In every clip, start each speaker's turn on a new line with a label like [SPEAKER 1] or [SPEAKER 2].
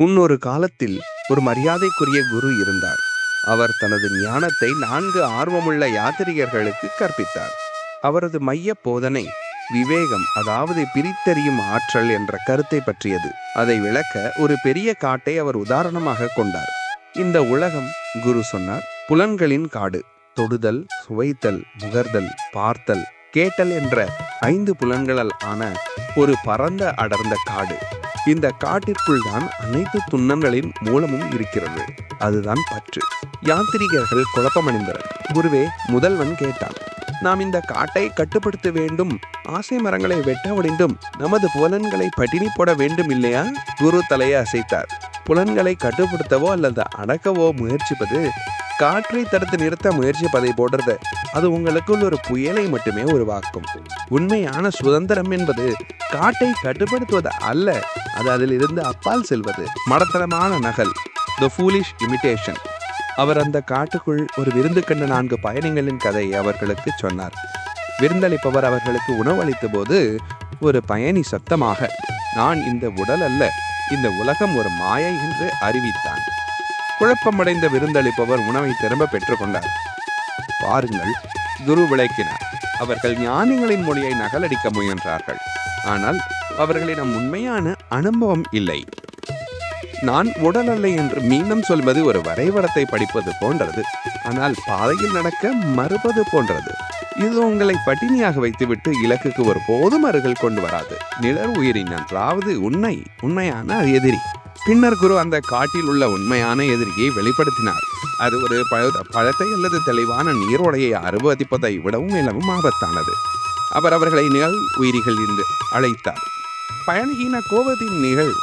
[SPEAKER 1] முன்னொரு காலத்தில் ஒரு மரியாதைக்குரிய குரு இருந்தார். அவர் தனது ஞானத்தை நான்கு ஆர்வமுள்ள யாத்திரிகர்களுக்கு கற்பித்தார். அவரது மைய போதனை விவேகம் அதாவது பிரித்தறியும் ஆற்றல் என்ற கருத்தை பற்றியது. அதை விளக்க ஒரு பெரிய காட்டை அவர் உதாரணமாக கொண்டார். இந்த உலகம் குரு சொன்னார் புலன்களின் காடு தொடுதல் சுவைத்தல் முகர்தல் பார்த்தல் கேட்டல் என்ற ஐந்து புலன்களால் ஆன ஒரு பரந்த அடர்ந்த காடு. இந்த காட்டிற்குள் தான் அனைத்து துண்ணங்களின் மூலமும் இருக்கிறது. அதுதான் பற்று. யாத்திரிகர்கள் குழப்பமடைந்தனர். குருவே முதல்வன் கேட்டான். நாம் இந்த காட்டை கட்டுப்படுத்த வேண்டும். ஆசை மரங்களை வெட்ட ஒடிந்தும் நமது புலன்களை பட்டினி போட வேண்டும் இல்லையா? குரு தலையை அசைத்தார். புலன்களை கட்டுப்படுத்தவோ அல்லது அடக்கவோ முயற்சிப்பது காற்றை தடுத்து நிறுத்த முயற்சிப்பதை போடுறது அது உங்களுக்குள் ஒரு புயலை மட்டுமே உருவாக்கும். உண்மையான சுதந்திரம் என்பது காட்டை கட்டுப்படுத்துவது அல்ல அது அதில் இருந்து அப்பால் செல்வது. மடத்தனமான நகல் த ஃபூலிஷ் இமிட்டேஷன் அவர் அந்த காட்டுக்குள் ஒரு விருந்து கண்ட நான்கு பயணிகளின் கதையை அவர்களுக்கு சொன்னார். விருந்தளிப்பவர் அவர்களுக்கு உணவளித்த போது ஒரு பயணி சத்தமாக நான் இந்த உடல் அல்ல இந்த உலகம் ஒரு மாயை என்று அறிவித்தான். குழப்பமடைந்த விருந்தளிப்பவர் உணவை திரும்ப பெற்றுக்கொண்டார். பாருங்கள் குரு விளக்கினார். அவர்கள் ஞானிகளின் மொழியை நகலடிக்க முயன்றார்கள். ஆனால் அவர்களிடம் உண்மையான அனுபவம் இல்லை. நான் உடல் அல்ல என்று மீண்டும் சொல்வது ஒரு வரைபடத்தை படிப்பது போன்றது. ஆனால் பாதையில் நடக்க மறுப்பது போன்றது. இது உங்களை பட்டினியாக வைத்துவிட்டு இலக்குக்கு ஒரு போதும் அருகில் கொண்டு வராது. நிழல் உயிரின் நன்றாவது உண்மை உண்மையான எதிரி. பின்னர் குரு அந்த காட்டில் உள்ள உண்மையான எதிரியை வெளிப்படுத்தினார். அது ஒரு பழ பழத்தை அல்லது தெளிவான நீரோடையை அறுபதிப்பதை விடவும் மிகவும் ஆபத்தானது. அவர் அவர்களை நிழல் உயிரிகள் என்று அழைத்தார். பயணிகின கோபத்தின் நிகழ்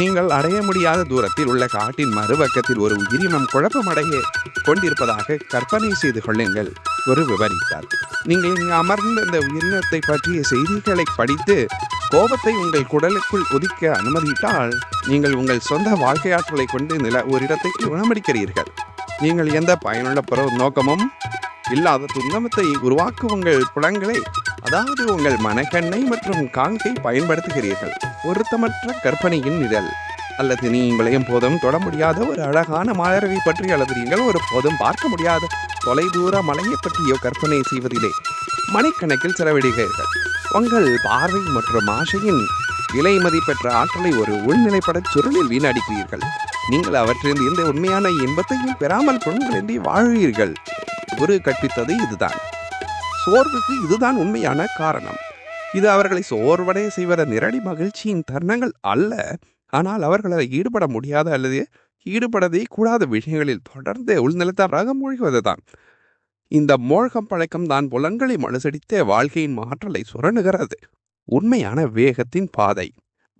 [SPEAKER 1] நீங்கள் அடைய முடியாத தூரத்தில் உள்ள காட்டின் மறுபக்கத்தில் ஒரு உயிரினம் குழப்பமடைய கொண்டிருப்பதாக கற்பனை செய்து கொள்ளுங்கள் ஒரு விவரித்தார். நீங்கள் இங்கு அமர்ந்த இந்த உயிரினத்தை பற்றிய செய்திகளை படித்து கோபத்தை உங்கள் குடலுக்குள் ஒதுக்க அனுமதித்தால் நீங்கள் உங்கள் சொந்த வாழ்க்கையாற்றலை கொண்டு நில ஒரு இடத்தை குணமடிக்கிறீர்கள். நீங்கள் எந்த பயனுள்ள பிற நோக்கமும் இல்லாத துன்பத்தை உருவாக்கும் உங்கள் புலங்களை அதாவது உங்கள் மனக்கண்ணை மற்றும் காங்கை பயன்படுத்துகிறீர்கள். பொருத்தமற்ற கற்பனையின் நிழல். அல்லது நீங்களையும் போதும் தொட முடியாத ஒரு அழகான மலரை பற்றி அல்லது நீங்கள் ஒரு போதும் பார்க்க முடியாத தொலைதூர மலையை பற்றியோ கற்பனை செய்வதிலே மணிக்கணக்கில் செலவிடுகிறீர்கள். உங்கள் பார்வை மற்றும் ஆசையின் விலை மதிப்பெற்ற ஆற்றலை ஒரு உள்நிலைப்பட சுருளில் வீணடிக்கிறீர்கள். நீங்கள் அவற்றிலிருந்து எந்த உண்மையான இன்பத்தையும் பெறாமல் பொருள்களின்றி வாழ்வீர்கள். குரு கற்பித்தது இதுதான். சோர்வுக்கு இதுதான் உண்மையான காரணம். இது அவர்களை சோர்வடைய செய்வத நிரடி மகிழ்ச்சியின் தருணங்கள் அல்ல. ஆனால் அவர்களால் ஈடுபட முடியாத அல்லது ஈடுபடவே கூடாத விஷயங்களில் தொடர்ந்து உள்நிலத்தாக மூழ்குவதுதான். இந்த மோழ்கம் பழக்கம் தான் புலன்களை மனுசடித்தே வாழ்க்கையின் மாற்றலை சுரணுகிறது. உண்மையான வேகத்தின் பாதை.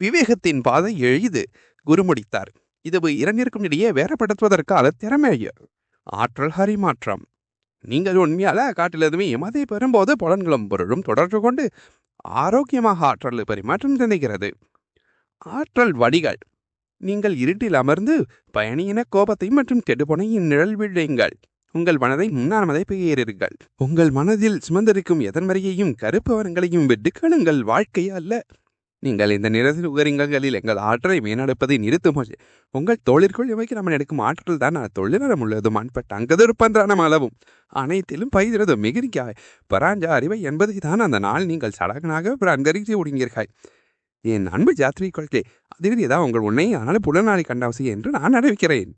[SPEAKER 1] விவேகத்தின் பாதை எளிது குருமுடித்தார். இது இரண்டிற்கும் இடையே வேறப்படுத்துவதற்கான திறமை ஆற்றல் ஹரிமாற்றம். நீங்கள் உண்மையால காட்டிலதுமே எமதை பெறும்போது புலன்களும் பொருளும் தொடர்பு கொண்டு ஆரோக்கியமாக ஆற்றல் பரிமாற்றம் நினைக்கிறது ஆற்றல் வடிகள். நீங்கள் இருட்டில் அமர்ந்து பயணியின கோபத்தை மற்றும் கெடுபொனையின் நிழல் விழுங்கள். உங்கள் மனதை முன்னாமதை பெயரீர்கள் உங்கள் மனதில் சுமந்திருக்கும் எதன்மறையையும் கருப்பவரங்களையும் வெட்டுக்களுங்கள் வாழ்க்கை அல்ல. நீங்கள் இந்த நிறத்தில் உகரிங்களில் எங்கள் ஆற்றலை மேனெடுப்பதை நிறுத்தும் உங்கள் தோழிற்குள் இவைக்கு நம்ம எடுக்கும் ஆற்றல் தான்? தொழிலினம் உள்ளதும் அன்பட்ட அங்கதிருப்பன்றான அளவும் அனைத்திலும் பயிர்கிறதும் மிகுதிக்காய் பராஞ்ச அறிவை என்பதை தான் அந்த நாள் நீங்கள் சடகனாக அங்கரித்து ஒடுங்கீர்கள் என் அன்பு ஜாத்திரை கொள்கை அதில் ஏதாவது உங்கள் உன்னை ஆனால் புலனாளி கண்டாவசி என்று நான் அறிவிக்கிறேன்.